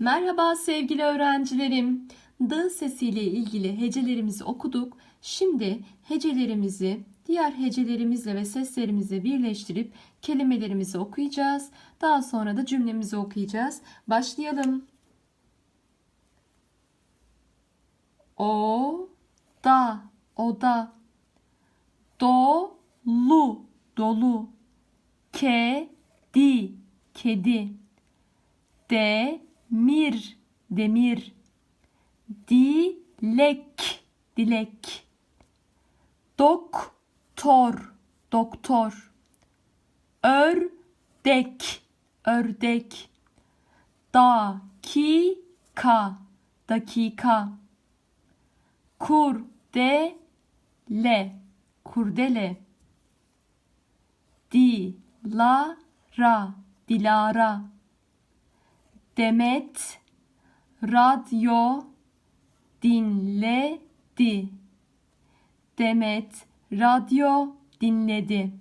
Merhaba sevgili öğrencilerim. D sesiyle ilgili hecelerimizi okuduk. Şimdi hecelerimizi diğer hecelerimizle ve seslerimizle birleştirip kelimelerimizi okuyacağız. Daha sonra da cümlemizi okuyacağız. Başlayalım. O da oda dolu dolu kedi kedi demir demir. Dilek dilek. Doktor doktor. Ördek ördek. Dakika dakika. Kurdele kurdele. Dilara dilara Demet radyo dinledi. Demet radyo dinledi.